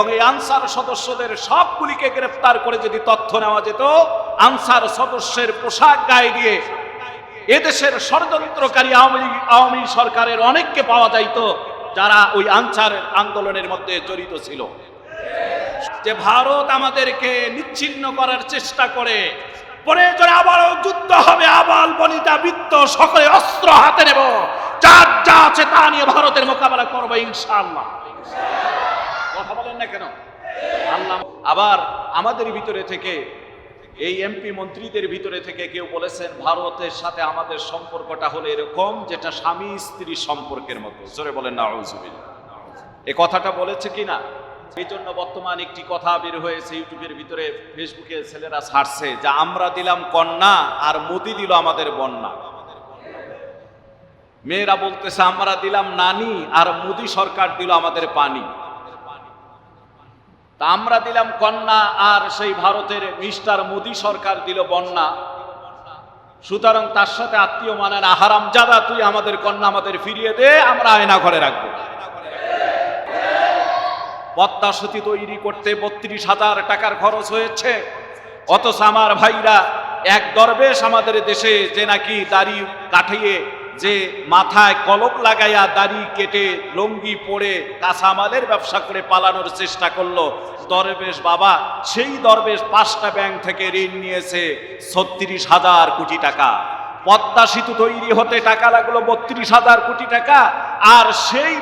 এবং এই আনসার সদস্যদের সবগুলিকে গ্রেফতার করে যদি তথ্য নেওয়া যেত, আনসার সদস্যের পোশাক গায়ে দিয়ে এদেশের ষড়যন্ত্রকারী আওয়ামী লীগ- আওয়ামী সরকারের অনেককে পাওয়া যাইত, যারা ওই আনসার আন্দোলনের মধ্যে জড়িত ছিল। যে ভারত আমাদেরকে নিচ্ছিন্ন করার চেষ্টা করে প্রয়োজনে আবারও যুদ্ধ হবে, আবাল বনিতা বৃত্ত সকলে অস্ত্র হাতে নেব। যার যা আছে তা নিয়ে ভারতের মোকাবেলা করব বলেন না কেন? আল্লাহ আবার আমাদের ভিতরে থেকে, এই এমপি মন্ত্রীদের ভিতরে থেকে কেউ বলেছেন, ভারতের সাথে আমাদের সম্পর্কটা হলো এরকম যেটা স্বামী স্ত্রী সম্পর্কের মতো। জোরে বলেন না এ কথাটা বলেছে কি না এই জন্য বর্তমান একটি কথা বের হয়েছে ইউটিউবের ভিতরে, ফেসবুকে ছেলেরা ছাড়ছে যে, আমরা দিলাম কন্যা আর মোদি দিল আমাদের বন্যা। মেয়েরা বলতেছে, আমরা দিলাম নানি আর মোদি সরকার দিল আমাদের পানি। তা আমরা দিলাম কন্যা, আর সেই ভারতের মিস্টার মোদি সরকার দিল বন্যা। সুতরাং তার সাথে আত্মীয় মানে না হারাম যাদা তুই আমাদের কন্যা আমাদের ফিরিয়ে দে, আমরা আয়না ঘরে রাখব। পদ্মা সেতু তৈরি করতে বত্রিশ হাজার টাকার খরচ হয়েছে। অথচ আমার ভাইরা, এক দরবেশ আমাদের দেশে যে নাকি দাড়ি কাটিয়ে যে মাথায় কলম লাগাইয়া দাড়ি কেটে, লঙ্গি পরে কাঁচামালের ব্যবসা করে পালানোর চেষ্টা করল। দরবেশ বাবা সেই দরবেশ পাঁচটা ব্যাংক থেকে ঋণ নিয়েছে, ছত্রিশ হাজার কোটি টাকা। পদ্মা সেতু তৈরি হতে টাকা লাগল বত্রিশ হাজার কোটি টাকা, আর সেই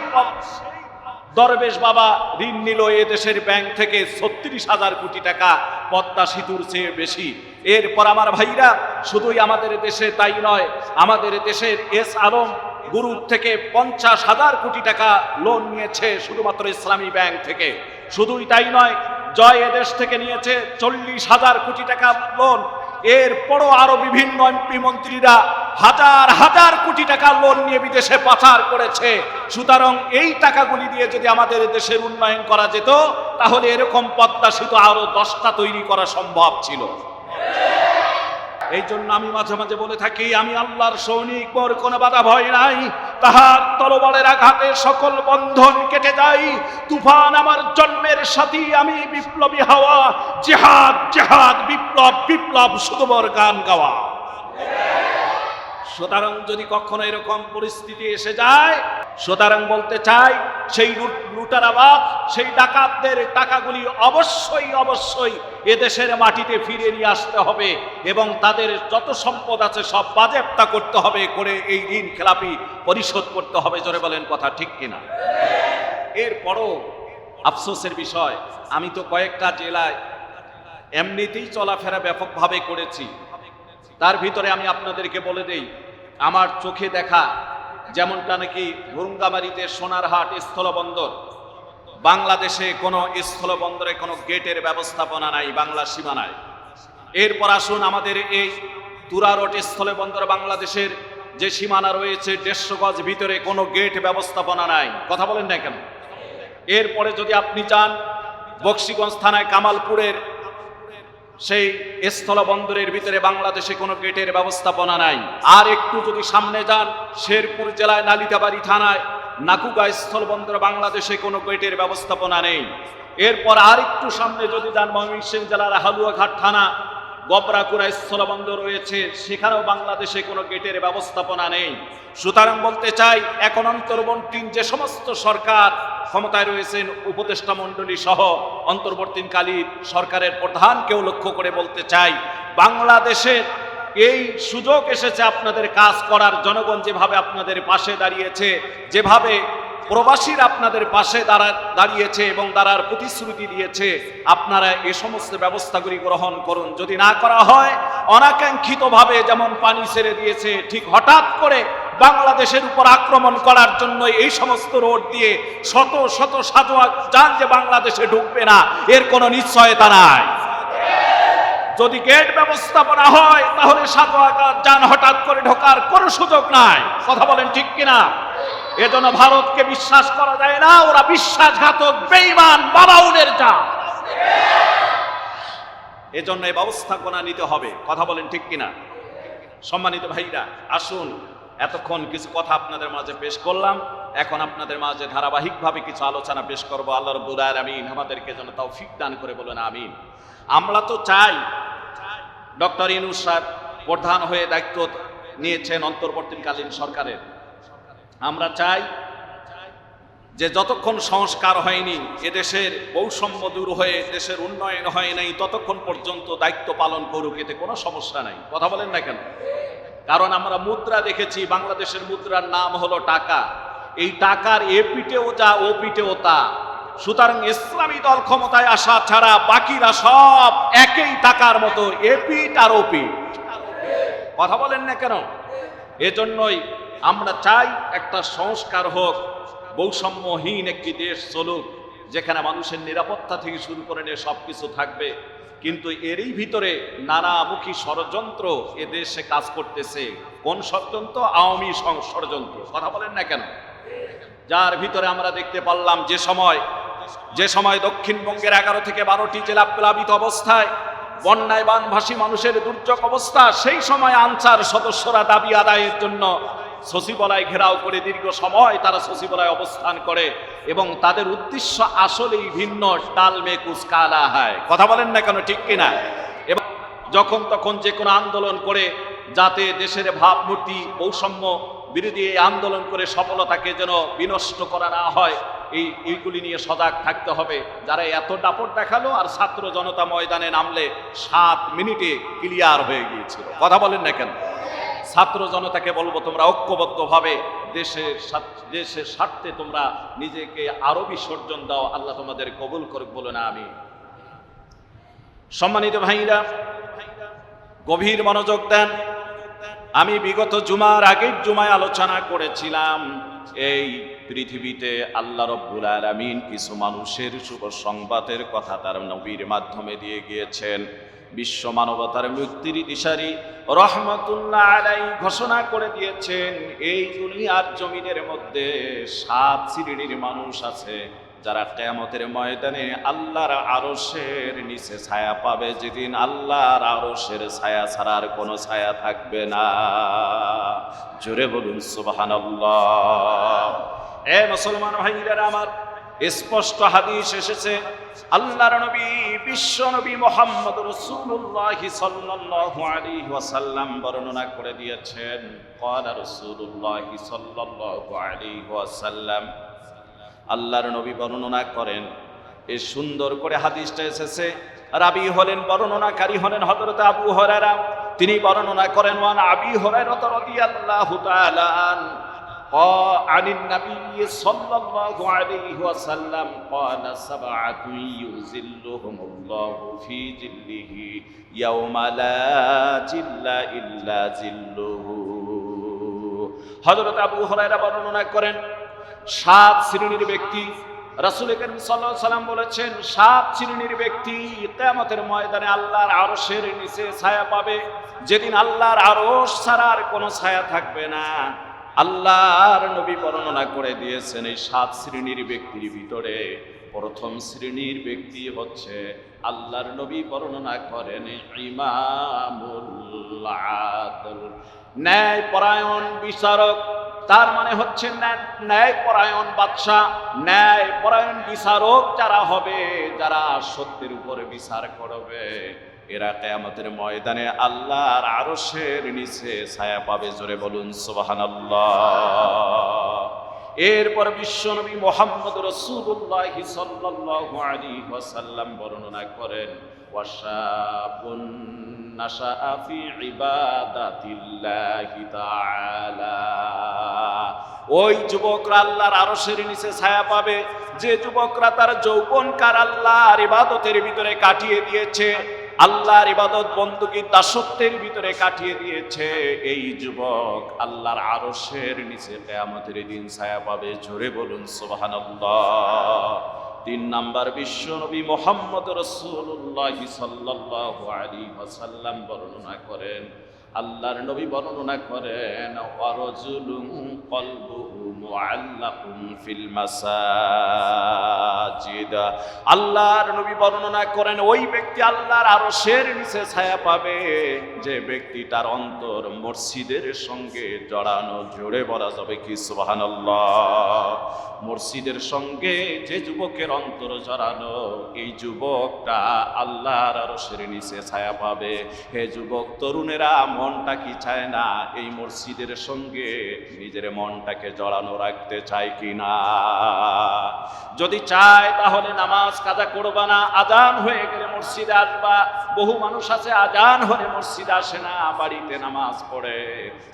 দরবেশ বাবা ঋণ নিল এ দেশের ব্যাংক থেকে ছত্রিশ হাজার কোটি টাকা, পদ্মা সেতুর চেয়ে বেশি। এরপর আমার ভাইরা শুধুই আমাদের দেশে তাই নয়, আমাদের দেশের এস আলম গ্রুপ থেকে পঞ্চাশ হাজার কোটি টাকা লোন নিয়েছে শুধুমাত্র ইসলামী ব্যাংক থেকে। শুধুই তাই নয়, জয় এদেশ থেকে নিয়েছে চল্লিশ হাজার কোটি টাকা লোন এরপরও আরও বিভিন্ন এমপি মন্ত্রীরা হাজার হাজার কোটি টাকা লোন নিয়ে বিদেশে পাচার করেছে। সুতরাং এই টাকাগুলি দিয়ে যদি আমাদের দেশের উন্নয়ন করা যেত, তাহলে এরকম পদ্মা সেতু আরও দশটা তৈরি করা সম্ভব ছিল। এই জন্য আমি মাঝে মাঝে বলে থাকি, আমি আল্লাহর সৈনিক, মোর কোনো বাধা ভয় নাই। তাহার তলবারের আঘাতে সকল বন্ধন কেটে যাই তুফান আমার জন্মের সাথী আমি বিপ্লবী হাওয়া, জেহাদ জেহাদ, বিপ্লব বিপ্লব শুধু গান গাওয়া। সুতরাং যদি কখনো এরকম পরিস্থিতি এসে যায়, সুতরাং বলতে চাই, সেই লুট- লুটারাবাদ সেই ডাকাতদের টাকাগুলি অবশ্যই অবশ্যই এদেশের মাটিতে ফিরিয়ে নিয়ে আসতে হবে এবং তাদের যত সম্পদ আছে সব বাজেপ্তা করতে হবে করে এই ঋণ খেলাপি পরিশোধ করতে হবে। জোরে বলেন কথা ঠিক কিনা? এরপরও আফসোসের বিষয়, আমি তো কয়েকটা জেলায় এমনিতেই চলাফেরা ব্যাপকভাবে করেছি। তার ভিতরে আমি আপনাদেরকে বলে দেই আমার চোখে দেখা, যেমনটা নাকি ভুরুঙ্গামারিতে সোনারহাট স্থলবন্দর। বাংলাদেশে কোনো স্থলবন্দরে কোনো গেটের ব্যবস্থাপনা নাই, বাংলা সীমানায় এরপর আসুন আমাদের এই তুরারট স্থলবন্দর বাংলাদেশের যে সীমানা রয়েছে, দেড়শো গজ ভিতরে কোনো গেট ব্যবস্থাপনা নাই। কথা বলেন না কেন? এরপরে যদি আপনি চান, বক্সিগঞ্জ থানায় কামালপুরের সেই স্থলবন্দরের ভিতরে বাংলাদেশে কোনো গেটের ব্যবস্থাপনা নাই। আর একটু যদি সামনে যান, শেরপুর জেলায় নালিতাবাড়ি থানায় নাকুগা স্থলবন্দর বাংলাদেশে কোনো গেটের ব্যবস্থাপনা নেই। এরপর আর একটু সামনে যদি যান ময়মনসিংহ জেলার হালুয়াঘাট থানা গবরাকুড়া স্থলবন্দর রয়েছে, সেখানেও বাংলাদেশে কোনো গেটের ব্যবস্থাপনা নেই। সুতরাং বলতে চাই, এখন অন্তর্বর্তী যে সমস্ত সরকার ক্ষমতায় রয়েছেন, উপদেষ্টা মণ্ডলী সহ অন্তর্বর্তীকালীন সরকারের প্রধানকেও লক্ষ্য করে বলতে চাই বাংলাদেশের এই সুযোগ এসেছে আপনাদের কাজ করার, জনগণ যেভাবে আপনাদের পাশে দাঁড়িয়েছে, যেভাবে প্রবাসীরা আপনাদের পাশে দাঁড়া, দাঁড়িয়েছে এবং দাঁড়ার প্রতিশ্রুতি দিয়েছে, আপনারা এ সমস্ত ব্যবস্থাগুলি গ্রহণ করুন। যদি না করা হয়, অনাকাঙ্ক্ষিতভাবে যেমন পানি ছেড়ে দিয়েছে, ঠিক হঠাৎ করে বাংলাদেশের উপর আক্রমণ করার জন্য এই সমস্ত রোড দিয়ে শত শত সাজোয়া যান যে বাংলাদেশে ঢুকবে না, এর কোনো নিশ্চয়তা নাই। যদি গেট ব্যবস্থাপনা হয়, তাহলে সাতোয়াকার যান হঠাৎ করে ঢোকার কোনো সুযোগ নাই। কথা বলেন ঠিক কিনা? এজন্য ভারতকে বিশ্বাস করা যায় না, ওরা বিশ্বাসঘাতক, বেঈমান, বাবাউনের যা এজন্য এই ব্যবস্থাপনা নিতে হবে। কথা বলেন ঠিক কিনা? সম্মানিত ভাইরা, আসুন, এতক্ষণ কিছু কথা আপনাদের মাঝে পেশ করলাম। এখন আপনাদের মাঝে ধারাবাহিকভাবে কিছু আলোচনা পেশ করব। আল্লাহ রব্বুল আমিন আমাদেরকে যেন তৌফিক দান করে বলেন, আমিন। আমরা তো চাই ডক্টর ইনুস স্যার প্রধান হয়ে দায়িত্ব নিয়েছেন অন্তর্বর্তীকালীন সরকারের। আমরা চাই যে যতক্ষণ সংস্কার হয়নি, এদেশের বৈষম্য দূর হয়ে, দেশের উন্নয়ন হয় নাই, ততক্ষণ পর্যন্ত দায়িত্ব পালন করুক, এতে কোনো সমস্যা নাই। কথা বলেন না কেন? কারণ আমরা মুদ্রা দেখেছি, বাংলাদেশের মুদ্রার নাম হলো টাকা। এই টাকার এ পিঠেও যা, ও পিঠেও তা। সুতরাং ইসলামী দল ক্ষমতায় আসা ছাড়া বাকিরা সব একই টাকার মতো, এ পিঠ আর ও পিঠ। কথা বলেন না কেন? এজন্যই আমরা চাই একটা সংস্কার হোক, বৈষম্যহীন একটি দেশ চলুক, যেখানে মানুষের নিরাপত্তা থেকে শুরু করে নিয়ে সব কিছু থাকবে। কিন্তু এরই ভিতরে নানামুখী ষড়যন্ত্র এ দেশে কাজ করতেছে। কোন ষড়যন্ত্র? আওয়ামী ষড়যন্ত্র। কথা বলেন না কেন? যার ভিতরে আমরা দেখতে পারলাম যে সময় যে সময় দক্ষিণবঙ্গের এগারো থেকে বারোটি জেলা প্লাবিত অবস্থায় বন্যায় বানভাসী মানুষের দুর্যোগ অবস্থা, সেই সময় আনসার সদস্যরা দাবি আদায়ের জন্য সচিবালয় ঘেরাও করে দীর্ঘ সময় তারা সচিবালয় অবস্থান করে এবং তাদের উদ্দেশ্য আসলেই ভিন্ন টালমে কুচকালা হয়। কথা বলেন না কেন, ঠিক কিনা? এবং যখন তখন যে কোনো আন্দোলন করে যাতে দেশের ভাবমূর্তি, বৈষম্য বিরোধী এই আন্দোলন করে সফলতাকে যেন বিনষ্ট করা না হয়, এই এইগুলি নিয়ে সজাগ থাকতে হবে। যারা এত দাপট দেখাল আর ছাত্র জনতা ময়দানে নামলে সাত মিনিটে ক্লিয়ার হয়ে গিয়েছিল। কথা বলেন না কেন? ছাত্র জনতাকে বলব, তোমরা ঐক্যবদ্ধভাবে দেশের দেশের স্বার্থে তোমরা নিজেকে আরও বিসর্জন দাও, আল্লাহ তোমাদের কবুল করুক বলে না আমি সম্মানিত ভাইরা, গভীর মনোযোগ দেন। আমি বিগত জুমার আগের জুমায় আলোচনা করেছিলাম, এই পৃথিবীতে আল্লাহ রব্বুল আলামিন কিছু মানুষের শুভ সংবাদের কথা তার নবীর মাধ্যমে দিয়ে গিয়েছেন। বিশ্ব মানবতার মুক্তির দিশারি রহমতুল্লাহ আলাই ঘোষণা করে দিয়েছেন, এই দুনিয়ার জমিনের মধ্যে সাত শ্রেণির মানুষ আছে, যারা কেয়ামতের ময়দানে আল্লাহর আরশের নিচে ছায়া পাবে, যেদিন আল্লাহর আরশের ছায়া ছাড়ার কোনো ছায়া থাকবে না। জোরে বলুন সুবাহান এ মুসলমান ভাইরা আমার স্পষ্ট হাদিস এসেছে, আল্লাহর নবী, বিশ্ব নবী মোহাম্মদ রসুল্লাহ সাল্লাল্লাহু আলাইহি ওয়াসাল্লাম বর্ণনা করে দিয়েছেন, ক্বালা রাসূলুল্লাহ সাল্লাল্লাহু আলাইহি ওয়াসাল্লাম। আল্লাহর নবী বর্ণনা করেন এ সুন্দর করে হাদিসটা এসেছে, রাবি হলেন, বর্ণনাকারী হলেন হযরত আবু হরারা তিনি বর্ণনা করেন, ওয়ান আবি হরাইরা রাদিয়াল্লাহু তাআলা عن النبي صلى الله عليه وسلم قال سبعة يظلهم الله في ظله يوم لا ظل إلا ظله হযরত আবু হুরায়রা বর্ণনা করেন সাত শ্রেণীর ব্যক্তি রাসূল করিম সাল্লাল্লাহু আলাইহি সাল্লাম বলেছেন সাত শ্রেণীর ব্যক্তি কিয়ামতের ময়দানে আল্লাহর আরশের নিচে ছায়া পাবে যেদিন আল্লাহর আরশ ছাড়া আর কোনো ছায়া থাকবে না আল্লাহর নবী বর্ণনা করে দিয়েছেন এই সাত শ্রেণির ব্যক্তির ভিতরে। প্রথম শ্রেণির ব্যক্তি হচ্ছে আল্লাহর নবী বর্ণনা করেন ন্যায় পরায়ণ বিচারক, তার মানে হচ্ছে ন্যায়- ন্যায় পরায়ণ বাদশাহ ন্যায় পরায়ণ বিচারক যারা হবে, যারা সত্যের উপরে বিচার করবে। এরা কেয়ামতের ময়দানে আল্লাহর আরশের নিচে ছায়া পাবে, জোরে বলুন, সুবহানাল্লাহ। এরপর বিশ্বনবী মোহাম্মদ রসুল্লাহ আলাইহি ওয়াসাল্লাম বর্ণনা করেন, ওয়াশাবুন নাশাআ ফি ইবাদাতিল্লাহি ওই যুবকরা আল্লাহর আরশের নিচে ছায়া পাবে, যে যুবকরা তার যৌবনকার আল্লাহর ইবাদতের ভিতরে কাটিয়ে দিয়েছে আল্লাহর ইবাদত বন্দুকি দাসত্বের ভিতরে কাটিয়ে দিয়েছে। এই যুবক আল্লাহর আরশের নিচে কেয়ামতের দিন ছায়া পাবে। জোরে বলুন, সুবহানাল্লাহ। তিন নাম্বার বিশ্ব নবী মোহাম্মদ রসুল্লাহ আলাইহি ওয়াসাল্লাম বর্ণনা করেন। আল্লাহর নবী বর্ণনা করেন অরজুলুম কলবুহু ফিল মাসাজিদ। আল্লাহর নবী বর্ণনা করেন, ওই ব্যক্তি আল্লাহর আরশের নিচে ছায়া পাবে। যে ব্যক্তিটার অন্তর মসজিদের সঙ্গে জড়ানো, জোরে বলা যাবে কি? সুবহানাল্লাহ। মসজিদের সঙ্গে যে যুবকের অন্তর জড়ানো, এই যুবকটা আল্লাহর আরশের নিচে ছায়া পাবে। হে যুবক, তরুণেরা মনটা কি চায় না? এই মসজিদের সঙ্গে নিজের মনটাকে জড়ানো রাখতে চায় কি না যদি চায় তাহলে নামাজ কাজা করবা না, আজান হয়ে গেলে মসজিদে আসবা। বহু মানুষ আছে, আজান হলে মসজিদে আসে না, বাড়িতে নামাজ পড়ে।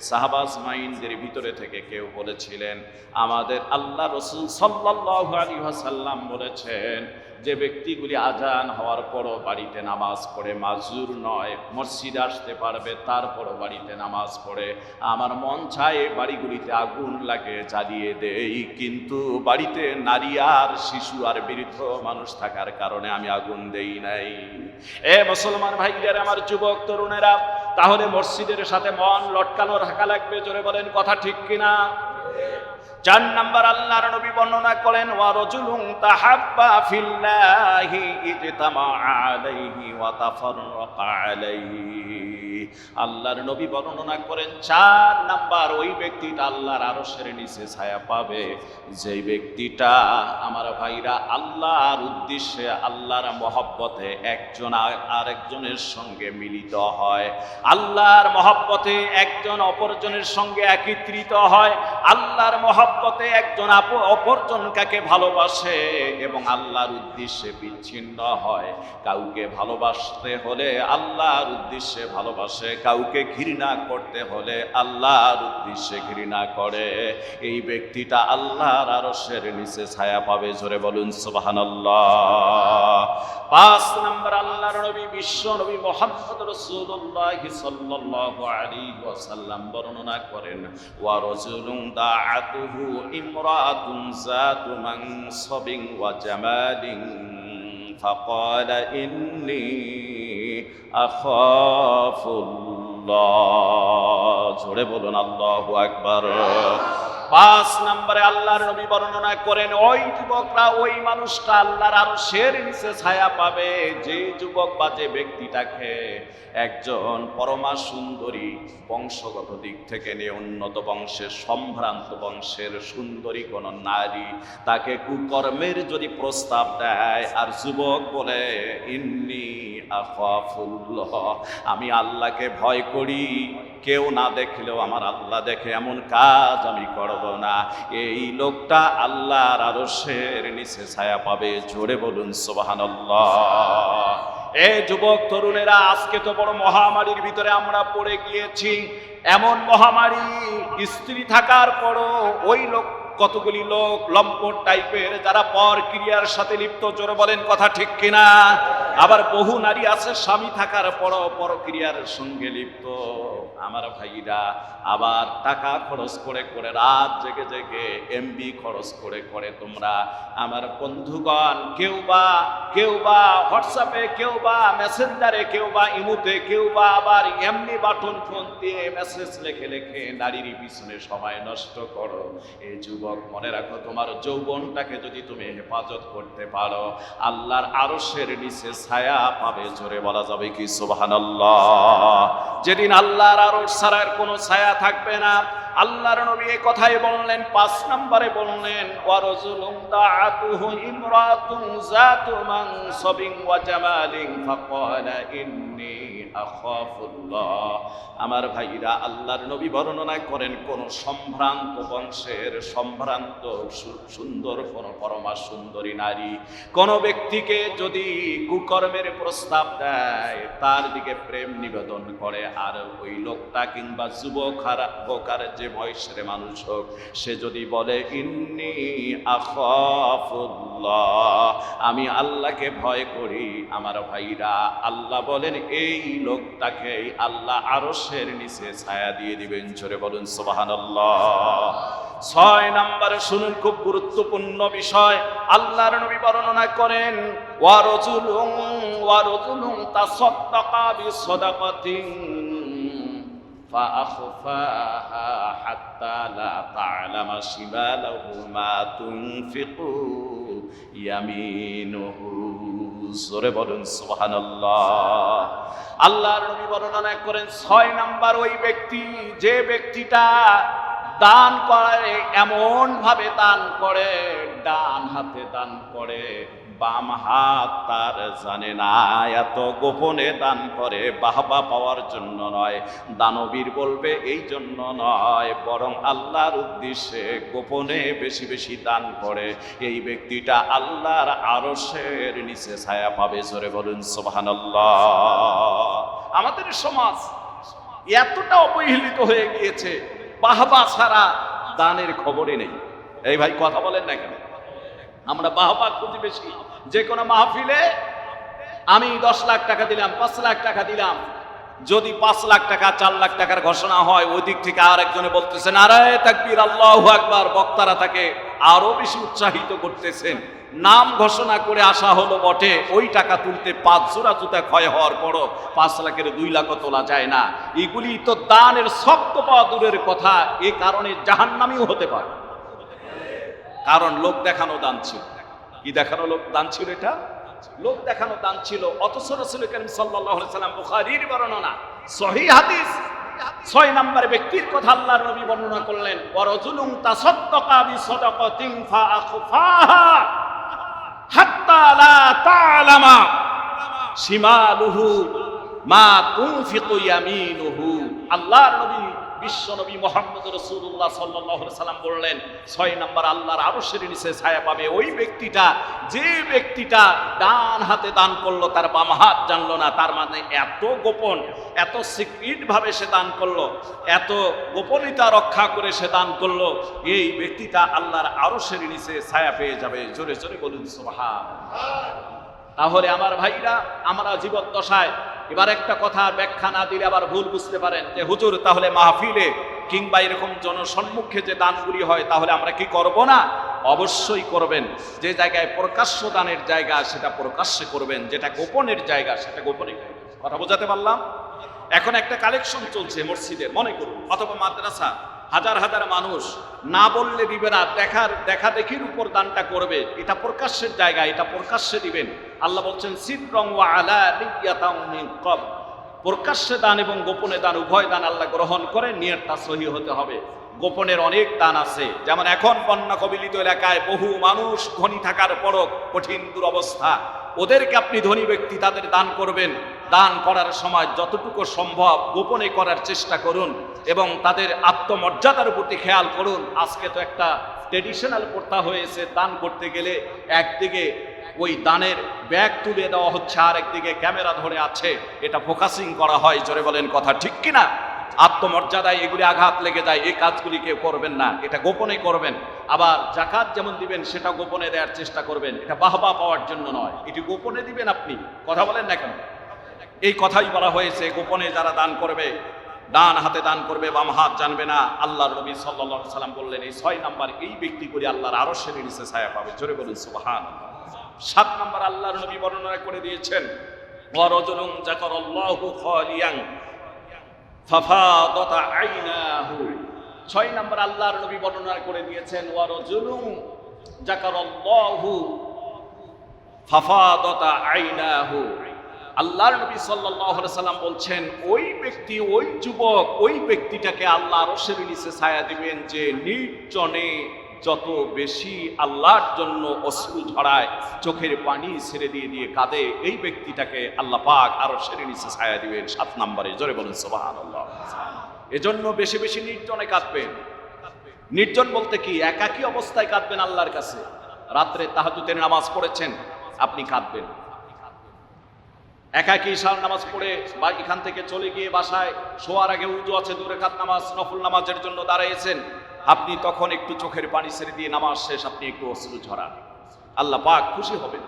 সাহাবাজ মাইনদের ভিতরে থেকে কেউ বলেছিলেন, আমাদের আল্লাহ রসুল সাল্লাহ আলী সাল্লাম বলেছেন যে ব্যক্তিগুলি আজান হওয়ার পরও বাড়িতে নামাজ পড়ে, মাজুর নয়, মসজিদ আসতে পারবে, তারপরও বাড়িতে নামাজ পড়ে। আমার মন চায় বাড়িগুলিতে আগুন লাগে, জ্বালিয়ে দেই। কিন্তু বাড়িতে নারী আর শিশু আর বৃদ্ধ মানুষ থাকার কারণে আমি আগুন দেই নাই। এ মুসলমান ভাইদের, আমার যুবক তরুণেরা, তাহলে মসজিদের সাথে মন লটকানো রাখা লাগবে, জোরে বলেন কথা ঠিক কিনা? চার নাম্বার আল্লাহর নবী বর্ণনা করেন, ওয়া তাহাব্বা ফিল্লাহি ইজতামা আলাইহি ওয়া তাফাররাকা আলাইহি। আল্লাহর নবী বর্ণনা করেন, চার নাম্বার ওই ব্যক্তিটা আল্লাহর আরশের নিচে ছায়া পাবে। যেই ব্যক্তিটা, আমার ভাইরা, আল্লাহর উদ্দেশ্যে, আল্লাহর মহব্বতে একজন আর- আরেকজনের সঙ্গে মিলিত হয়। আল্লাহর মহব্বতে একজন অপরজনের সঙ্গে একত্রিত হয়। আল্লাহর মহব্বতে একজন আপ- অপরজনকে ভালোবাসে এবং আল্লাহর উদ্দেশ্যে বিচ্ছিন্ন হয়। কাউকে ভালোবাসতে হলে আল্লাহর উদ্দেশ্যে ভালোবাসে, কাউকে ঘৃণা করতে হলে আল্লাহর উদ্দেশ্যে ঘৃণা করে। এই ব্যক্তিটা আল্লাহর আরশের নিচে ছায়া পাবে, জোরে বলুন সুবহানাল্লাহ। পাঁচ নম্বর, আল্লাহর নবী, বিশ্ব নবী মোহাম্মদ রাসূলুল্লাহ সাল্লাল্লাহু আলাইহি ওয়াসাল্লাম বর্ণনা করেন, ওয়া রাজুলুন দাআতুহু ইমরাতুন যাতু মানসাবিন ওয়া জামালিন فقال إني أخاف الله জোরে বলুন আল্লাহু আকবার পাঁচ নম্বরে আল্লাহর নবী বর্ণনা করেন, ওই যুবকরা, ওই মানুষটা আল্লাহর আরও শের নিচে ছায়া পাবে। যে যুবক বা যে ব্যক্তিটাকে একজন পরমা সুন্দরী বংশগত দিক থেকে নিয়ে উন্নত বংশের, সম্ভ্রান্ত বংশের সুন্দরী কোন নারী তাকে কুকর্মের যদি প্রস্তাব দেয়, আর যুবক বলে, ইন্নি আখাফুল্লাহ, আমি আল্লাহকে ভয় করি। কেউ না দেখলেও আমার আল্লাহ দেখে এমন কাজ আমি করব না। এই লোকটা আল্লাহর আরশের নিচে ছায়া পাবে। জোরে বলুন, সুবহানাল্লাহ। এ যুবক, তরুণেরা, আজকে তো বড় মহামারীর ভিতরে আমরা পড়ে গিয়েছি। এমন মহামারী, স্ত্রী থাকার পরও ওই লোক, কতগুলি লোক, লম্পট টাইপের যারা পর ক্রিয়ার সাথে লিপ্ত, জোরে বলেন কথা ঠিক কিনা? আবার বহু নারী আছে, স্বামী থাকার পর পরক্রিয়ার সঙ্গে লিপ্ত। আমার ভাইরা, আবার টাকা খরচ করে করে, রাত জেগে জেগে এমবি খরচ করে করে তোমরা। আমার বন্ধুগণ, কেউ বা কেউ বা হোয়াটসঅ্যাপে কেউ বা মেসেঞ্জারে কেউ বা ইমুতে, কেউ বা আবার এমনি বাটন ফোন দিয়ে মেসেজ লেখে লেখে নারীর পিছনে সময় নষ্ট করো। এই যুবক, মনে রাখো তোমার যৌবনটাকে যদি তুমি হেফাজত করতে পারো, আল্লাহর আরশের নিচে ছায়া পাবে, জোরে বলা যাবে কি সুবহানাল্লাহ? যেদিন আল্লাহর আর ছাড়ার কোনো ছায়া থাকবে না। আল্লাহর নবী এ কথাই বললেন, পাঁচ নম্বরে বললেন ওয়ারজুলুম দাআতুহু ইমরাতুন যাতু মানসাবিন ওয়া জামালিন ফাকালা ইন্নী আমার ভাইরা, আল্লাহর নবী বর্ণনা করেন, কোন সম্ভ্রান্ত বংশের সম্ভ্রান্ত সুন্দর, কোন পরমা সুন্দরী নারী, কোন ব্যক্তিকে যদি কুকর্মের প্রস্তাব দেয়, তার দিকে প্রেম নিবেদন করে। আর ওই লোকটা কিংবা যুবক হোক যে বয়সের মানুষ হোক, সে যদি বলে, ইন্নি আখাফুল্লাহ, আমি আল্লাহকে ভয় করি। আমার ভাইরা, আল্লাহ বলেন, এই লোকটাকে আল্লাহ আরশের নিচে ছায়া দিয়ে দিবেন জোরে বলুন সুবহানাল্লাহ ছয় নম্বরে শুনুন খুব গুরুত্বপূর্ণ বিষয় আল্লাহর নবী বর্ণনা করেন ওয়ারজুলুম ওয়ারজুলুম তাসাদ্দাকা বিসাদাকাতিন فأخفاها حتى لا تعلم شماله ما تنفق يمينه জোরে বলুন, সুবহানাল্লাহ। আল্লাহর নবী বর্ণনা করেন, ছয় নাম্বার ওই ব্যক্তি, যে ব্যক্তিটা দান করে এমন ভাবে দান করে, ডান হাতে দান করে। বাম হাত তার জানে না, এত গোপনে দান করে, বাহবা পাওয়ার জন্য নয়। দানবীর বলবে, এই জন্য নয়, বরং আল্লাহর উদ্দেশ্যে গোপনে বেশি বেশি দান করে। এই ব্যক্তিটা আল্লাহর আরশের নিচে ছায়া পাবে। জোরে বলুন, সুবহানাল্লাহ। আমাদের সমাজ এতটা অবহেলিত হয়ে গিয়েছে, বাহবা ছাড়া দানের খবরই নেই। এই ভাই কথা বলেন না কেন? আমরা বাহবা খুঁজি বেশি যে কোনো মাহফিলে আমি দশ লাখ টাকা দিলাম, পাঁচ লাখ টাকা দিলাম। যদি পাঁচ লাখ টাকা, চার লাখ টাকার ঘোষণা হয়, ওই দিক থেকে আর একজনে বলতেছেন আরে তাকবীর, আল্লাহ একবার বক্তারা তাকে আরও বেশি উৎসাহিত করতেছেন। নাম ঘোষণা করে আসা হলো বটে, ওই টাকা তুলতে পাঁচ জোড়া জুতা ক্ষয় হওয়ার পরও পাঁচ লাখের দুই লাখও তোলা যায় না। এগুলি তো দানের শক্ত পাওয়া দূরের কথা, এ কারণে জাহান্নামিও হতে পারে। কারণ লোক দেখানো দান ছিল। কি দেখানো লোক দান ছিল এটা? লোক দেখানো দান ছিল। অথচ রসুল করিম সাল্লাম বুখারীর বর্ণনা, সহিহ হাদিস, ছয় নম্বর ব্যক্তির কথা আল্লাহর নবী বর্ণনা করলেন ওয়ারাজুলুম তাসাদ্দাকা বিসাদাকাতিন ফাআখফাহা হাত্তা লা তা'লামা শিমালুহু মা তুনফিকু ইয়ামিনুহু। আল্লাহর নবী বিশ্ব নবী মোহাম্মদ রসুল্লাহ সাল্লাহ সাল্লাম বললেন, ছয় নম্বর আল্লাহর আরশের নিচে ছায়া পাবে ওই ব্যক্তিটা, যে ব্যক্তিটা ডান হাতে দান করল, তার বাম হাত জানলো না, তার মানে এত গোপন, এত সিক্রিট ভাবে সে দান করল, এত গোপনীয়তা রক্ষা করে সে দান করল, এই ব্যক্তিটা আল্লাহর আরশের নিচে ছায়া পেয়ে যাবে। জোরে জোরে বলুন সুবহান তাহলে আমার ভাইরা, আমরা জীবদ্দশায় এবার একটা কথা ব্যাখ্যা না দিলে আবার ভুল বুঝতে পারেন যে, হুজুর, তাহলে মাহফিলে কিংবা এরকম জনসম্মুখে যে দানগুলি হয়, তাহলে আমরা কি করব না? অবশ্যই করবেন। যে জায়গায় প্রকাশ্য দানের জায়গা, সেটা প্রকাশ্যে করবেন। যেটা গোপনের জায়গা, সেটা গোপনে কথা বোঝাতে পারলাম? এখন একটা কালেকশন চলছে মসজিদের, মনে করুন, অথবা মাদ্রাসা। হাজার হাজার মানুষ, না বললে দিবে না, দেখার, দেখা দেখির উপর দানটা করবে। এটা প্রকাশ্যের জায়গা, এটা প্রকাশ্যে দিবেন। আল্লাহ বলছেন সিদ্রং ওয়া আলা মিন কব প্রকাশ্যে দান এবং গোপনে দান, উভয় দান আল্লাহ গ্রহণ করে নিয়তটা সহি হতে হবে। গোপনের অনেক দান আছে। যেমন এখন বন্যা কবিলিত এলাকায় বহু মানুষ ধনী থাকার পরও কঠিন দুরবস্থা। ওদেরকে আপনি ধনী ব্যক্তি তাদের দান করবেন। দান করার সময় যতটুকু সম্ভব গোপনে করার চেষ্টা করুন এবং তাদের আত্মমর্যাদার প্রতি খেয়াল করুন। আজকে তো একটা ট্রেডিশনাল প্রথা হয়েছে, দান করতে গেলে একদিকে ওই দানের ব্যাগ তুলে দেওয়া হচ্ছে আর একদিকে ক্যামেরা ধরে আছে। এটা ফোকাসিং করা হয়, জোরে বলেন কথা ঠিক কিনা? আত্মমর্যাদায় এগুলি আঘাত লেগে যায়, এই কাজগুলি কেউ করবেন না, এটা গোপনে করবেন। আবার জাকাত যেমন দিবেন, সেটা গোপনে দেওয়ার চেষ্টা করবেন। এটা বাহবা পাওয়ার জন্য নয়, এটি গোপনে দিবেন আপনি। কথা বলেন না কেন? এই কথাই বলা হয়েছে, গোপনে যারা দান করবে, ডান হাতে দান করবে, বাম হাত জানবে না। আল্লাহ নবী আলাইহি সাল্লাম বললেন, এই ছয় নাম্বার এই ব্যক্তি করে আল্লাহর আরও সেরে নিচে ছায়া পাবে। জোরে বলুন সুবহান সাত নাম্বার আল্লাহর নবী বর্ণনা করে দিয়েছেন ওয়ারজুলুম যাকারাল্লাহু খালিয়ান ফাফাদাত আইনাহু। ছয় নম্বর আল্লাহর নবী বর্ণনা করে দিয়েছেন ওয়ারজুলুম যাকারাল্লাহু ফাফাদাত আইনাহু। আল্লাহর নবী সাল্লাল্লাহু আলাইহি সাল্লাম বলছেন, ওই ব্যক্তি, ওই যুবক, ওই ব্যক্তিটাকে আল্লাহ আরশের নিচে ছায়া দিবেন যে নির্জনে যত বেশি আল্লাহর জন্য অশ্রু ঝরায়, চোখের পানি ছেড়ে দিয়ে দিয়ে কাঁদে, এই ব্যক্তিটাকে আল্লাহ পাক আরও সেরে নিচে ছায়া দিবেন সাত নম্বরে। জোরে বলেন সোবাহান আল্লাহ এজন্য বেশি বেশি নির্জনে কাঁদবেন। নির্জন বলতে কি, একাকী অবস্থায় কাঁদবেন আল্লাহর কাছে। রাত্রে তাহাজুতের নামাজ পড়েছেন, আপনি কাঁদবেন। একাকি ঈশার নামাজ পড়ে বা এখান থেকে চলে গিয়ে বাসায় শোয়ার আগে উজু আছে, দূরে কাত নামাজ, নফল নামাজের জন্য দাঁড়িয়েছেন আপনি তখন একটু চোখের পানি ছেড়ে দিয়ে নামাজ শেষ, আপনি একটু অশ্রু ঝরান। আল্লাহ পাক খুশি হবেন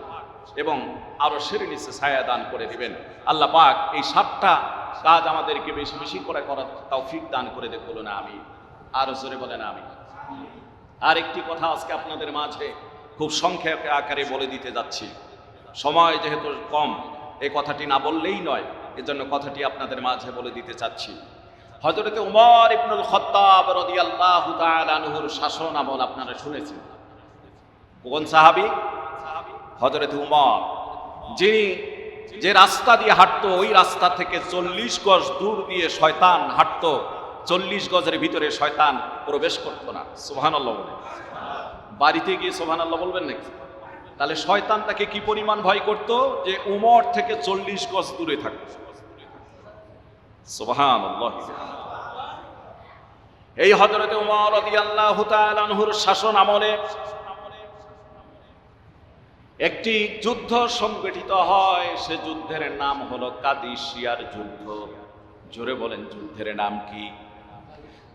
এবং আরও সেরে নিচে ছায়া দান করে দিবেন। আল্লাহ পাক এই সাতটা কাজ আমাদেরকে বেশি বেশি করে করার তৌফিক দান করে দেখল না আমি আরও জোরে বলেন আমি আর একটি কথা আজকে আপনাদের মাঝে খুব সংক্ষেপে আকারে বলে দিতে যাচ্ছি। সময় যেহেতু কম এই কথাটি না বললেই নয়, এজন্য কথাটি আপনাদের মাঝে বলে দিতে চাচ্ছি। হজরতে উমর ইবনুল খত্তাব রাদিয়াল্লাহু তাআলা আনহুর শাসন আমল আপনারা শুনেছেন। কোন সাহাবি? হজরতে উমর। যিনি যে রাস্তা দিয়ে হাঁটতো, ওই রাস্তা থেকে চল্লিশ গজ দূর দিয়ে শয়তান হাঁটতো। চল্লিশ গজের ভিতরে শয়তান প্রবেশ করতো না। সুবহানাল্লাহ বলে। বাড়িতে গিয়ে সুবহানাল্লাহ বলবেন নাকি? তাহলে শয়তান তাকে কি পরিমাণ ভয় করত? যে উমর থেকে চল্লিশ গজ দূরে থাকতো। এই হজরতে উমর শাসন আমলে একটি যুদ্ধ সংগঠিত হয়। সে যুদ্ধের নাম হলো কাদিসিয়ার যুদ্ধ। জোরে বলেন, যুদ্ধের নাম কি?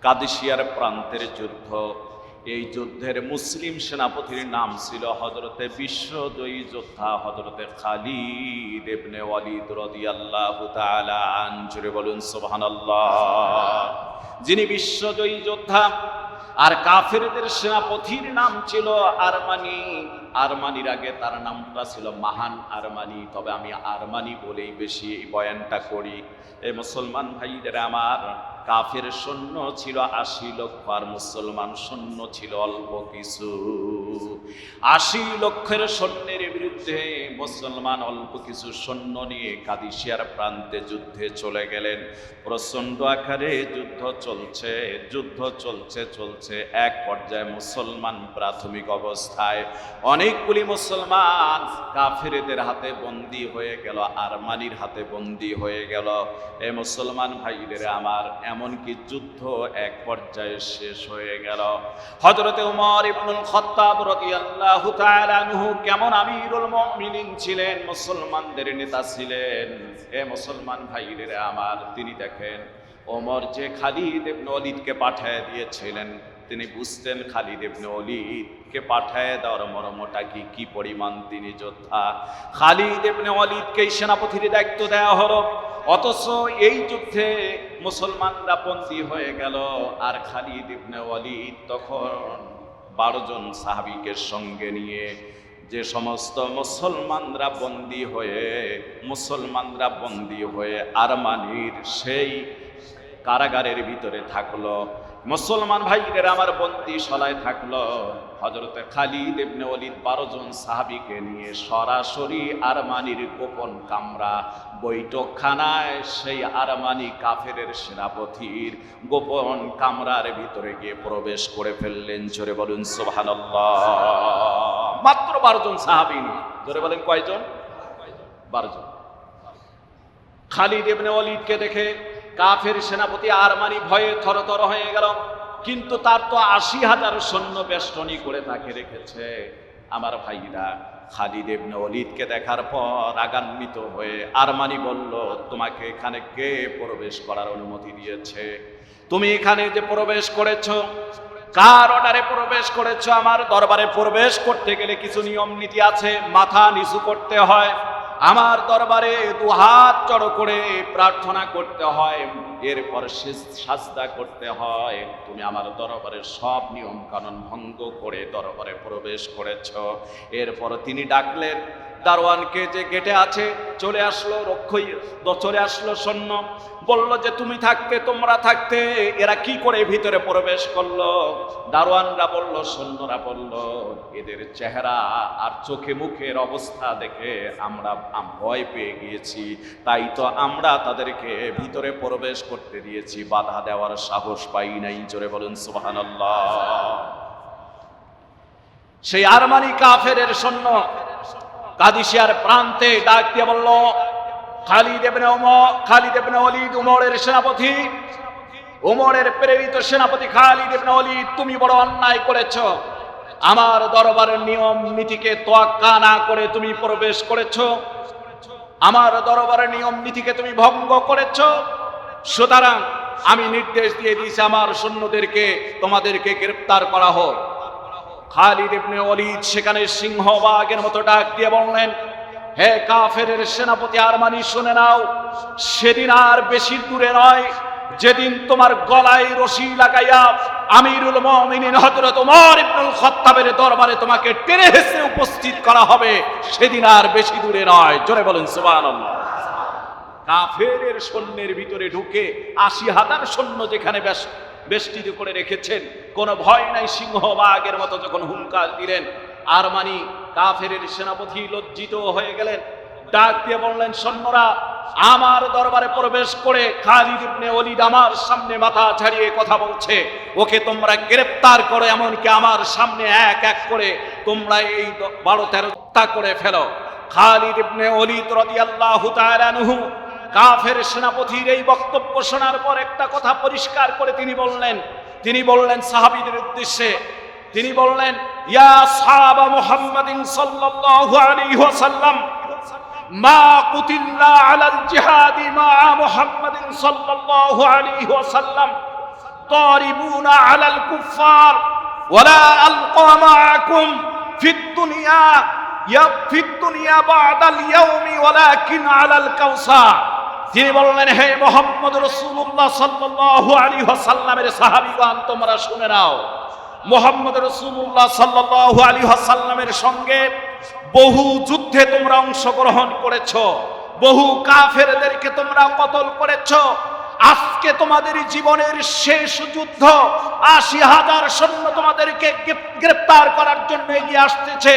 কাদিসিয়ার প্রান্তের যুদ্ধ। এই যুদ্ধের মুসলিম সেনাপতির নাম ছিল হজরতে বিশ্বজয়ী যোদ্ধা হজরতে খালিদ ইবনে ওয়ালিদ রাদিয়াল্লাহু তাআলা আন জোরে বলুন, সুবহানাল্লাহ। যিনি বিশ্বজয়ী যোদ্ধা, আর কাফেরদের সেনাপতির নাম ছিল আরমানি। আরমানির আগে তার নামটা ছিল মাহান আরমানি। তবে আমি আরমানি বলেই বেশি বয়ানটা করি। এই মুসলমান ভাইদের আমার কাফের সৈন্য ছিল আশি লক্ষ আর মুসলমান সৈন্য ছিল অল্প কিছু। আশি লক্ষের সৈন্যের বিরুদ্ধে মুসলমান অল্প কিছু সৈন্য নিয়ে কাদিশিয়ার প্রান্তে যুদ্ধে চলে গেলেন। প্রচণ্ড আকারে যুদ্ধ চলছে যুদ্ধ চলছে চলছে। এক পর্যায়ে মুসলমান প্রাথমিক অবস্থায় অনেকগুলি মুসলমান কাফেরেদের হাতে বন্দি হয়ে গেল, আরমানির হাতে বন্দি হয়ে গেল। এ মুসলমান ভাইদের, আমার এমনকি যুদ্ধ এক পর্যায়ে শেষ হয়ে গেল। হজরতে উমর ইবনুল খত্তাব রাদিয়াল্লাহু তাআলা আনহু কেমন আমিরুল মুমিনিন ছিলেন, মুসলমানদের নেতা ছিলেন। এ মুসলমান ভাইদের আমার, তিনি দেখেন, ওমর যে খালিদ ইবনে ওয়ালিদকে পাঠিয়ে দিয়েছিলেন, তিনি বুঝতেন খালিদ ইবনে ওয়ালিদকে পাঠায় দেওয়ার মর্মটা কি কি পরিমাণ তিনি যোদ্ধা। খালিদ ইবনে ওয়ালিদকে সেনাপতির দায়িত্ব দেওয়া হলো, অথচ এই যুদ্ধে মুসলমানরা বন্দী হয়ে গেল, আর খালিদ ইবনে ওয়ালিদ তখন বারো জন সাহাবিকে সঙ্গে নিয়ে যে সমস্ত মুসলমানরা বন্দী হয়ে, মুসলমানরা বন্দী হয়ে আরমানির সেই কারাগারের ভিতরে থাকল। মুসলমান ভাইদের আমার বন্দি সলায় থাকল। হজরতে খালিদ ইবনে ওয়ালিদ বারো জন সাহাবিকে নিয়ে সরাসরি আরমানির গোপন কামরা, বৈঠকখানায় সেই আরমানি কাফেরের সেনাপতির গোপন কামরার ভিতরে গিয়ে প্রবেশ করে ফেললেন। জোরে বলুন, সুবহানাল্লাহ। মাত্র বারো জন সাহাবি জোরে বলেন কয়জন? বারো জন। খালিদ ইবনে অলিদকে দেখে কাফের সেনাপতি আরমানি ভয়ে থরথর হয়ে গেল। কিন্তু তার তো আশি হাজার সৈন্য বেষ্টনী করে তাকে রেখেছে। আমার ভাইরা, খালিদ ইবনে অলিদকে দেখার পর রাগান্বিত হয়ে আরমানি বলল, তোমাকে এখানে কে প্রবেশ করার অনুমতি দিয়েছে? তুমি এখানে যে প্রবেশ করেছ কার অর্ডারে প্রবেশ করেছ? আমার দরবারে প্রবেশ করতে গেলে কিছু নিয়ম নীতি আছে, মাথা নিচু করতে হয়। আমার দরবারে দু হাত জড়ো করে প্রার্থনা করতে হয়, এরপর সাজদা করতে হয়। তুমি আমার দরবারের সব নিয়ম কানুন ভঙ্গ করে দরবারে প্রবেশ করেছ। এরপর তিনি ডাকলেন দারোয়ানকে যে গেটে আছে, চলে আসলো, রক্ষই চলে আসলো সৈন্য। বলল যে, তুমি থাকতে, তোমরা থাকতে, এরা কি করে ভিতরে প্রবেশ করল? দারোয়ানরা বলল, সৈন্যরা বলল, এদের চেহারা আর চোখে মুখের অবস্থা দেখে আমরা ভয় পেয়ে গিয়েছি। তাই তো আমরা তাদেরকে ভিতরে প্রবেশ করতে দিয়েছি। বাধা দেওয়ার সাহস পাই নাই। জোরে বলুন, সুবহানাল্লাহ। সেই আরমানি কাফেরের সৈন্য কাদিসিয়ার প্রান্তে ডাক দিয়ে বলল, খালিদ ইবনে ওমর, খালিদ ইবনে ওয়ালিদ উমরের সেনাপতি, উমরের প্রেরিত সেনাপতি খালিদ ইবনে ওয়ালিদ তুমি বড় অন্যায় করেছ। আমার দরবারের নিয়ম নীতিকে তোয়াক্কা না করে তুমি প্রবেশ করেছ। আমার দরবারের নিয়ম নীতিকে তুমি ভঙ্গ করেছ। সুতরাং আমি নির্দেশ দিয়ে দিয়েছি, আমার সৈন্যদেরকে, তোমাদেরকে গ্রেপ্তার করা হোক। খালিদ ইবনে ওয়ালিদ সেখানে সিংহবাগের মতো ডাক দিয়ে বললেন, হে কাফেরের সেনাপতি আরমানি, শুনে নাও, সেদিন আর বেশি দূরে নয়। যেদিন তোমার গলায় রশি লাগাইয়া আমিরুল মুমিনিন হযরত ওমর ইবনুল খাত্তাবের দরবারে তোমাকে টেনে হেসে উপস্থিত করা হবে, সেদিন আর বেশি দূরে নয়। জোরে বলেন, সুবহানাল্লাহ। কাফেরের সৈন্যের ভিতরে ঢুকে আশি হাজার সৈন্য যেখানে বেশ বেষ্টিত করে রেখেছেন। কোনো ভয় নাই সিংহ বাঘের মতো যখন হুঙ্কার দিলেন। আর মানি কাফের সেনাপতি লজ্জিত হয়ে গেলেন। ডাক দিয়ে বললেন, সৈন্যরা, আমার দরবারে প্রবেশ করে খালিদ ইবনে ওলিদ আমার সামনে মাথা ছাড়িয়ে কথা বলছে। ওকে তোমরা গ্রেপ্তার করো, এমনকি আমার সামনে এক এক করে তোমরা এই বারো তেরো করে ফেলো। খালিদ ইবনে রাদিয়াল্লাহু তাআলা আনহু কাফের সেনাপতির এই বক্তব্য শোনার পর একটা কথা পরিষ্কার করে তিনি বললেন। তিনি বললেন, সাহাবিদের উদ্দেশ্যে, তিনি বললেন, ইয়া সাহাবা মুহাম্মাদিন সাল্লাল্লাহু আলাইহি ওয়াসাল্লাম, মা কুতিল্লা আলাল জিহাদি মা মুহাম্মাদিন সাল্লাল্লাহু আলাইহি ওয়াসাল্লাম, তারিবুনা আলাল কুফফার, ওয়ালা আলকা মাআকুম ফিদ দুনিয়া ইয়া ফিদ দুনিয়া বাদাল ইয়াউমি ওয়ালাকিন আলাল কাউসার। তিনি বললেন, হে মোহাম্মদ রসুল্লাহ সাল্লাল্লাহু আলাইহি ওয়াসাল্লামের সাহাবীগণ, তোমরা শুনে নাও, মোহাম্মদ রসুল্লাহ সাল্লাল্লাহু আলাইহি ওয়াসাল্লামের সঙ্গে বহু যুদ্ধে তোমরা অংশগ্রহণ করেছ, বহু কাফেরদেরকে তোমরা কতল করেছ। আজকে তোমাদের জীবনের শেষ যুদ্ধ, আশি হাজার সৈন্য তোমাদেরকে গ্রেপ্তার করার জন্য এগিয়ে আসতেছে।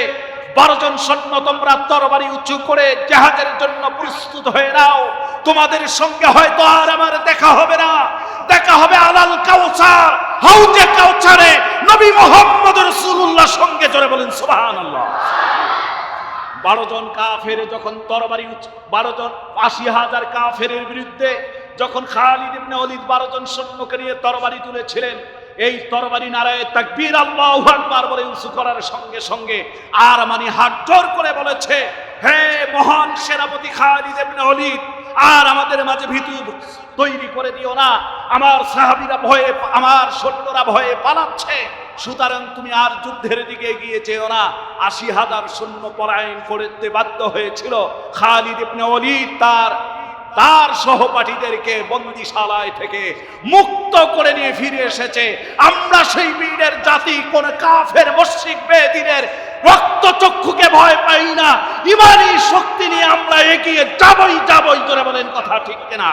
বারো জন সৈন্য তোমরা তরবারি উঁচু করে জাহাজের জন্য প্রস্তুত হয়ে নাও। তোমাদের সঙ্গে হয়তো আর আমার দেখা হবে না। দেখা হবে আলাল কাউসার। হাউজে কাউসারে নবী মোহাম্মদ রসুল্লাহ সঙ্গে জোরে বলেন, সুবহানাল্লাহ। বারো জন কাফের যখন তরবারি বারো জন আশি হাজার কাফের বিরুদ্ধে যখন খালিদ ইবনে অলিদ বারো জন সৈন্যকে নিয়ে তরবারি তুলেছিলেন এই তরবারি নারায় তাকবীর আল্লাহু আকবার বলে উঁচু করার সঙ্গে সঙ্গে আর মানে হাত জোর করে বলেছে, হে মহান সেনাপতি খালিদ ইবনে অলিদ আর আমাদের মাঝে ভীতু তৈরি করে দিও না। আমার সাহাবীরা ভয়ে, আমার সৈন্যরা ভয়ে পালাচ্ছে। সুতরাং তুমি আর যুদ্ধের দিকে এগিয়ে যেও না। আশি হাজার সৈন্য পলায়ন করতে বাধ্য হয়েছিল। খালিদ ইবনে ওলীদ তার তার সহপাঠীদেরকে বন্দিশালায় থেকে মুক্ত করে নিয়ে ফিরে এসেছে। আমরা সেই বীরের জাতি, কোন কাফের মস্যিক বেদিনের রক্ত চক্ষুকে ভয় পাই না। ইমানই শক্তি নিয়ে আমরা এগিয়ে যাবই যাবই করে বলেন কথা ঠিক কিনা?